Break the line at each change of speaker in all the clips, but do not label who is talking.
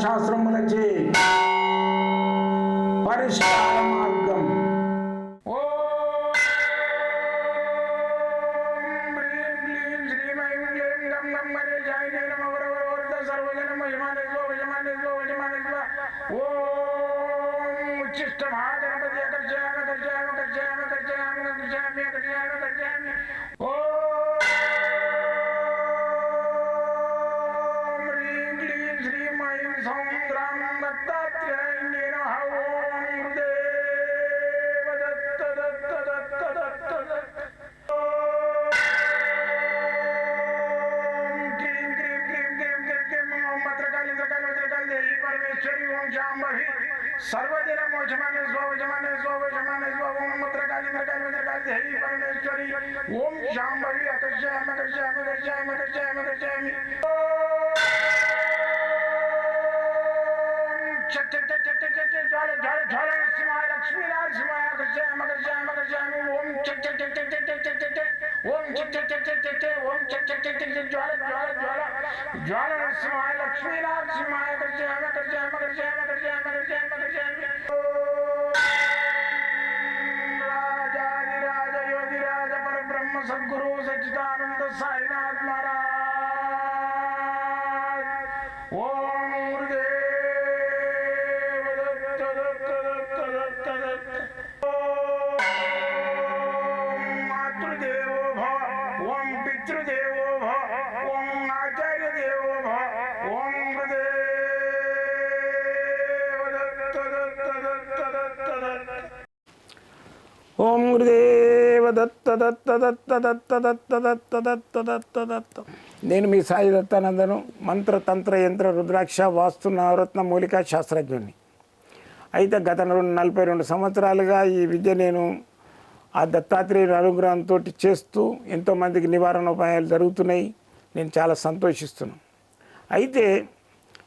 ശാസ്ത്രം പരിഷ്കാര
ഓ जमाने स्वामी जमाने स्वामी जमाने स्वामी ओम मत्र काली मत्र काली मत्र काली हरि परमेश्वरी ओम शाम भवी अकर्षयाम अकर्षयाम अकर्षयाम अकर्षयाम अकर्षयाम छत्र चिट्टे ज्वाले ज्वाले ज्वाले सिमाय लक्ष्मी लाल सिमाय मगर जय मगर जय मगर जय ओम चिट्टे चिट्टे चिट्टे चिट्टे ओम चिट्टे चिट्टे चिट्टे ओम चिट्टे चिट्टे ज्वाले ज्वाले ज्वाला ज्वाला सिमाय लक्ष्मी लाल सिमाय मगर जय मगर जय मगर जय मगर जय मगर जय मगर जय
ఓం గురుదేవ దత్త దత్త దత్త దత్త దత్త దత్త దత్త దత్త దత్త నేను మీ సాయి దత్తానందను మంత్ర తంత్ర యంత్ర రుద్రాక్ష వాస్తు నవరత్న మూలికా శాస్త్రజ్ఞుని అయితే గత నలభై రెండు సంవత్సరాలుగా ఈ విద్య నేను ఆ దత్తాత్రేయుని అనుగ్రహంతో చేస్తూ ఎంతోమందికి నివారణ ఉపాయాలు జరుగుతున్నాయి. నేను చాలా సంతోషిస్తున్నాను. అయితే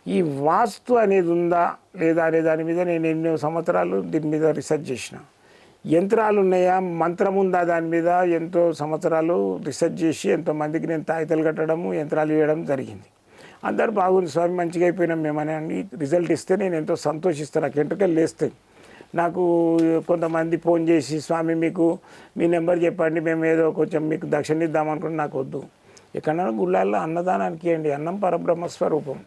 ఈ వాస్తు అనేది ఉందా లేదా అనే దాని మీద నేను ఎన్నో సంవత్సరాలు దీని మీద రీసెర్చ్ చేసిన. యంత్రాలు ఉన్నాయా? మంత్రం ఉందా దాని మీద? ఎంతో సంవత్సరాలు రీసెర్చ్ చేసి ఎంతోమందికి నేను తాయితలు కట్టడము యంత్రాలు ఇవ్వడం జరిగింది. అందరు బాగుంది స్వామి మంచిగా అయిపోయినాం మేమని రిజల్ట్ ఇస్తే నేను ఎంతో సంతోషిస్తాను. నాకు ఎంటకలు లేస్తాయి. నాకు కొంతమంది ఫోన్ చేసి స్వామి మీకు మీ నెంబర్ చెప్పండి మేము ఏదో కొంచెం మీకు దక్షిణ ఇద్దాం అనుకుంటే నాకు వద్దు. ఎక్కడైనా గుళ్ళాల్లో అన్నదానానికి ఇవ్వండి అన్నం పరబ్రహ్మ స్వరూపం.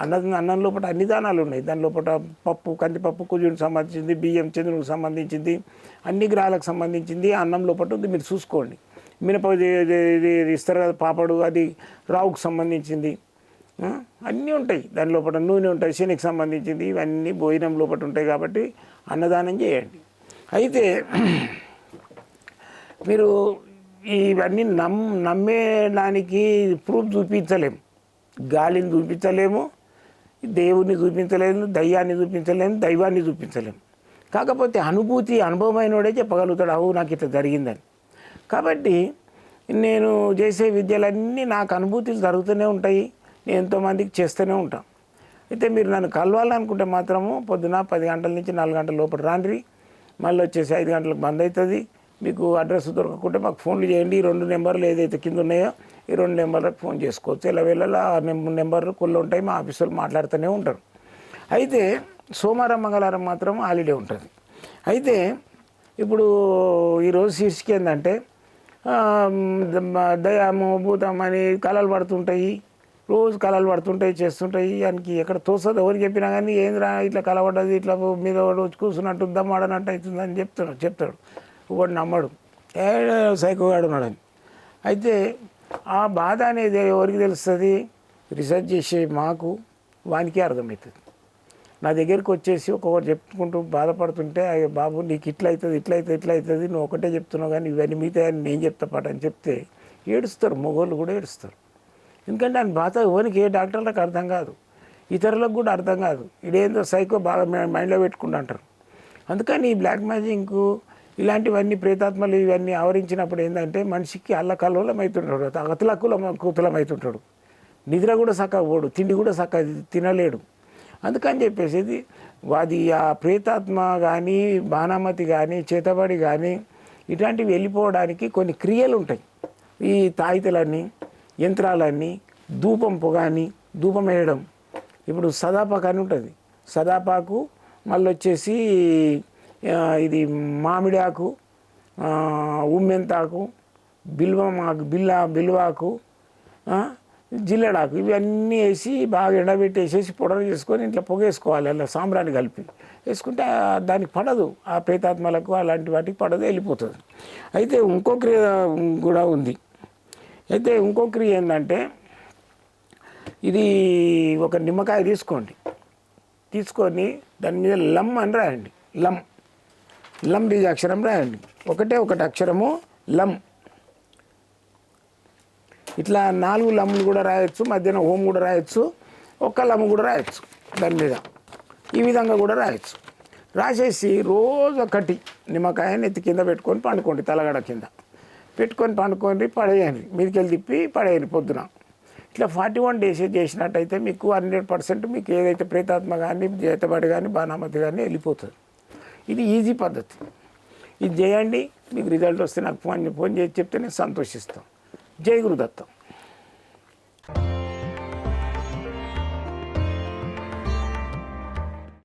అన్న అన్నం లోపల అన్ని దానాలు ఉన్నాయి. దాని లోపల పప్పు కందిపప్పు కుజుడికి సంబంధించింది బియ్యం చంద్రునికి సంబంధించింది అన్ని గ్రహాలకు సంబంధించింది అన్నం లోపల ఉంది. మీరు చూసుకోండి. మినప ఇది- ఇస్తారు కదా పాపడు అది రావుకు సంబంధించింది. అన్నీ ఉంటాయి. దాని లోపల నూనె ఉంటాయి శనికి సంబంధించింది ఇవన్నీ భోజనం లోపల ఉంటాయి కాబట్టి అన్నదానం చేయండి. అయితే మీరు ఇవన్నీ నమ్ నమ్మేదానికి ప్రూఫ్ చూపించలేము. గాలిని చూపించలేము దేవుణ్ణి చూపించలేము దయ్యాన్ని చూపించలేము దైవాన్ని చూపించలేము. కాకపోతే అనుభూతి అనుభవమైనోడే చెప్పగలుగుతాడు అవు నాకు ఇట్లా జరిగిందని. కాబట్టి నేను చేసే విద్యలన్నీ నాకు అనుభూతులు జరుగుతూనే ఉంటాయి నేను ఎంతోమందికి చేస్తూనే ఉంటాను అయితే మీరు నన్ను కలవాలనుకుంటే మాత్రము పొద్దున పది గంటల నుంచి నాలుగు గంటల లోపల రాండ్రి. మళ్ళీ వచ్చేసి ఐదు గంటలకు బంద్ అవుతుంది మీకు అడ్రస్ దొరకకుంటే మాకు ఫోన్లు చేయండి. ఈ రెండు నెంబర్లు ఏదైతే కింద ఉన్నాయో ఈ రెండు నెంబర్లకు ఫోన్ చేసుకోవచ్చు. ఇలా వెళ్ళాలి ఆ నెం- నెంబర్లు కొన్ని ఉంటాయి. మా ఆఫీసులు మాట్లాడుతూనే ఉంటారు. అయితే సోమవారం మంగళవారం మాత్రం హాలిడే ఉంటుంది. అయితే ఇప్పుడు ఈరోజు శీర్షిక ఏంటంటే దయాము భూతం అని కళలు పడుతుంటాయి. రోజు కళలు పడుతుంటాయి చేస్తుంటాయి. దానికి ఎక్కడ తోసదు ఎవరు చెప్పినా కానీ ఏంద్రా ఇట్లా కలవడ్డది ఇట్లా మీద వచ్చి కూర్చున్నట్టు దమ్మాడనట్టు అవుతుందని చెప్తున్నాడు చెప్తాడు చెప్తాడు. ఒకటి నమ్మడు. ఏ సైకోగాడు ఉన్నాడని అయితే ఆ బాధ అనేది ఎవరికి తెలుస్తుంది? రీసెర్చ్ చేసే మాకు వానికే అర్థమవుతుంది. నా దగ్గరికి వచ్చేసి ఒక్కొక్కటి చెప్పుకుంటూ బాధపడుతుంటే "అయ్యో బాబు నీకు ఇట్లా అవుతుంది ఇట్లా అవుతుంది ఇట్లా అవుతుంది నువ్వు ఒకటే చెప్తున్నావు కానీ ఇవన్నీ మిగతా నేను చెప్తా పాట అని చెప్తే ఏడుస్తారు మొగోళ్ళు కూడా ఏడుస్తారు. ఎందుకంటే ఆయన బాధ ఎవరికి ఏ డాక్టర్లకు అర్థం కాదు. ఇతరులకు కూడా అర్థం కాదు. ఇదేందో సైకో బాగా మైండ్లో పెట్టుకుంటూ అంటారు. అందుకని ఈ బ్లాక్ మ్యాజిక్ ఇలాంటివన్నీ ప్రేతాత్మలు ఇవన్నీ ఆవరించినప్పుడు ఏంటంటే మనిషికి అల్లకల్లోలం అవుతుంటాడు అతలకులం కుతలం అవుతుంటాడు నిద్ర కూడా చక్కగా పోడు తిండి కూడా చక్కగా తినలేడు. అందుకని చెప్పేసి ఇది అది ఆ ప్రేతాత్మ కానీ బాణామతి కానీ చేతబడి కానీ ఇట్లాంటివి వెళ్ళిపోవడానికి కొన్ని క్రియలు ఉంటాయి ఈ తాయితలన్నీ యంత్రాలన్నీ ధూపం పొగాని ధూపం వేయడం ఇప్పుడు సదాపాకు అని ఉంటుంది. సదాపాకు మళ్ళీ వచ్చేసి ఇది మామిడి ఆకు ఉమ్మెంతాకు బిల్వం ఆకు బిల్ల బిల్వాకు జిల్లడాకు ఇవన్నీ వేసి బాగా ఎండబెట్టేసేసి పొడలు చేసుకొని ఇంట్లో పొగేసుకోవాలి. అలా సాంబ్రాన్ని కలిపి వేసుకుంటే దానికి పడదు. ఆ ప్రేతాత్మలకు అలాంటి వాటికి పడదు వెళ్ళిపోతుంది. అయితే ఇంకో క్రియ కూడా ఉంది. అయితే ఇంకో క్రియ ఏంటంటే ఇది ఒక నిమ్మకాయ తీసుకోండి. తీసుకొని దాని మీద లమ్ అని రాయండి. లమ్ లమ్ బీజ అక్షరం రాయండి. ఒకటే ఒకటి అక్షరము లమ్ ఇట్లా నాలుగు లమ్ములు కూడా రాయొచ్చు మధ్యన హోమ్ కూడా రాయొచ్చు ఒక్క లమ్ కూడా రాయొచ్చు దాని మీద. ఈ విధంగా కూడా రాయొచ్చు. రాసేసి రోజు ఒకటి నిమ్మకాయని ఎత్తి కింద పెట్టుకొని పండుకోండి తలగడ కింద. పెట్టుకొని పండుకొని పడేయండి మీదకెళ్ళి తిప్పి పడేయండి పొద్దున. ఇట్లా ఫార్టీ వన్ డేస్ చేసినట్టయితే మీకు హండ్రెడ్ పర్సెంట్ మీకు ఏదైతే ప్రేతాత్మ కానీ చేతబడి కానీ బాణామతి కానీ వెళ్ళిపోతుంది. ఇది ఈజీ పద్ధతి. ఇది చేయండి మీకు రిజల్ట్ వస్తే నాకు ఫోన్ ఫోన్ చేసి చెప్తే నేను సంతోషిస్తాను జై గురుదత్తం.